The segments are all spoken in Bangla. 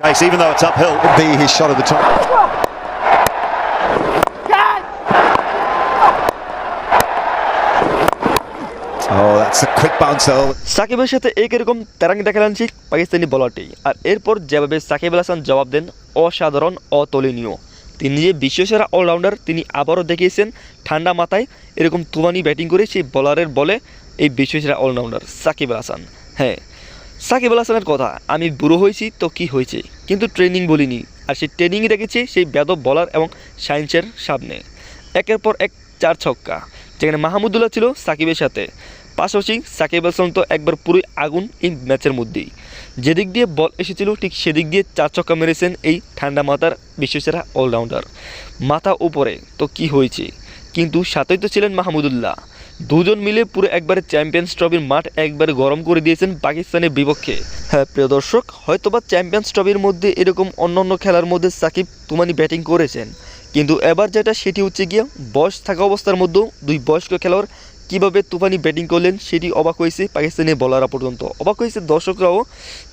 Chase, even though it's uphill. Could be his shot of the top. Oh, that's a quick bouncer. সাকিবের সাথে একরকম তেরাঙ্গি দেখালেন সেই পাকিস্তানি বলারটি আর এরপর যেভাবে সাকিব আল হাসান জবাব দেন অসাধারণ অতুলনীয় তিনি যে বিশ্বসেরা অলরাউন্ডার তিনি আবারও দেখিয়েছেন ঠান্ডা মাথায় এরকম তুমানি ব্যাটিং করে সেই বলারের বলে এই বিশ্বসেরা অলরাউন্ডার সাকিব আল হাসান হ্যাঁ সাকিব আল হাসানের কথা, আমি বুড়ো হয়েছি তো কি হয়েছে? কিন্তু ট্রেনিং বলিনি। আর সেই ট্রেনিং রেখেছে সেই বেদব বলার এবং সায়েন্সের সামনে। একের পর এক চার ছক্কা, যেখানে মাহমুদুল্লাহ ছিল সাকিবের সাথে। পাশাপাশি সাকিব আল হাসান তো একবার পুরোই আগুন এই ম্যাচের মধ্যেই। যেদিক দিয়ে বল এসেছিল, ঠিক সেদিক দিয়ে চার ছক্কা মেরেছেন এই ঠান্ডা মাথার বিশ্বসেরা অলরাউন্ডার মাথা উপরে, তো কি হয়েছে? কিন্তু সাথেই তো ছিলেন মাহমুদুল্লাহ। দুজন মিলে পুরো একবারে চ্যাম্পিয়ন্স ট্রফির মাঠ একবারে গরম করে দিয়েছেন পাকিস্তানের বিপক্ষে। হ্যাঁ প্রিয় দর্শক, হয়তোবা চ্যাম্পিয়ন্স ট্রফির মধ্যে এরকম অন্য অন্য খেলার মধ্যে সাকিব তুমানি ব্যাটিং করেছেন। কিন্তু এবার যেটা, সেটি হচ্ছে গিয়ে বয়স থাকা অবস্থার মধ্যেও দুই বয়স্ক খেলোয়াড় কীভাবে তুফানি ব্যাটিং করলেন, সেটি অবাক হয়েছে পাকিস্তানি বলাররা পর্যন্ত। অবাক হয়েছে দর্শকরাও,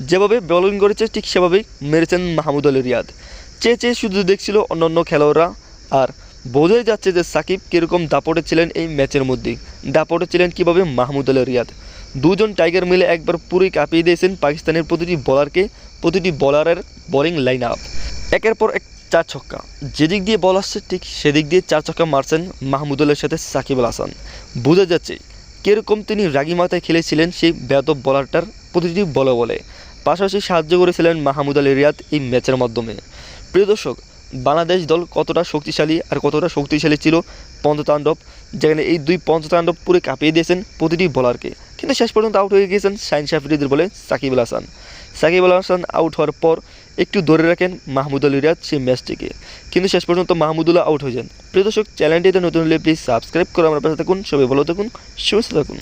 যেভাবে বোলিং করেছে, ঠিক সেভাবেই মেরেছেন মাহমুদ আলী রিয়াদ। চেয়ে চেয়ে শুধু দেখছিল অন্যান্য খেলোয়াড়রা, আর বোঝাই যাচ্ছে যে সাকিব কীরকম দাপটে ছিলেন এই ম্যাচের মধ্যেই। দাপটে ছিলেন কীভাবে মাহমুদ আলী রিয়াদ? দুজন টাইগার মিলে একবার পুরোই কাঁপিয়ে দিয়েছেন পাকিস্তানের প্রতিটি বলারকে, প্রতিটি বলারের বোলিং লাইন আপ একের পর এক চার ছক্কা। যেদিক দিয়ে বল আসছে, ঠিক সেদিক দিয়ে চার ছক্কা মারছেন মাহমুদুল্লাহর সাথে সাকিব আল হাসান। বোঝা যাচ্ছে কীরকম তিনি রাগি মাথায় খেলেছিলেন সেই বেদব বলারটার প্রতিটি বলে বলে। পাশাপাশি সাহায্য করেছিলেন মাহমুদ আলী রিয়াদ এই ম্যাচের মাধ্যমে। প্রিয় দর্শক বাংলাদেশ দল কতটা শক্তিশালী আর কতটা শক্তিশালী ছিল পঞ্চতাণ্ডব, যেখানে এই দুই পঞ্চতাণ্ডব পুরো কাঁপিয়ে দিয়েছেন প্রতিটি বলারকে কিন্তু শেষ পর্যন্ত আউট হয়ে গিয়েছেন সাইন শাফরিদের বলে সাকিব আল হাসান। সাকিব আল হাসান আউট হওয়ার পর একটু ধরে রাখেন মাহমুদ আলী রিয়াদ সেই ম্যাচটিকে কিন্তু শেষ পর্যন্ত মাহমুদুল্লাহ আউট হয়ে যান। প্রিয় দর্শক চ্যানেলটিতে নতুন হলে প্লিজ সাবস্ক্রাইব করে আমার পাশে থাকুন। সবাই ভালো থাকুন, সুস্থ থাকুন।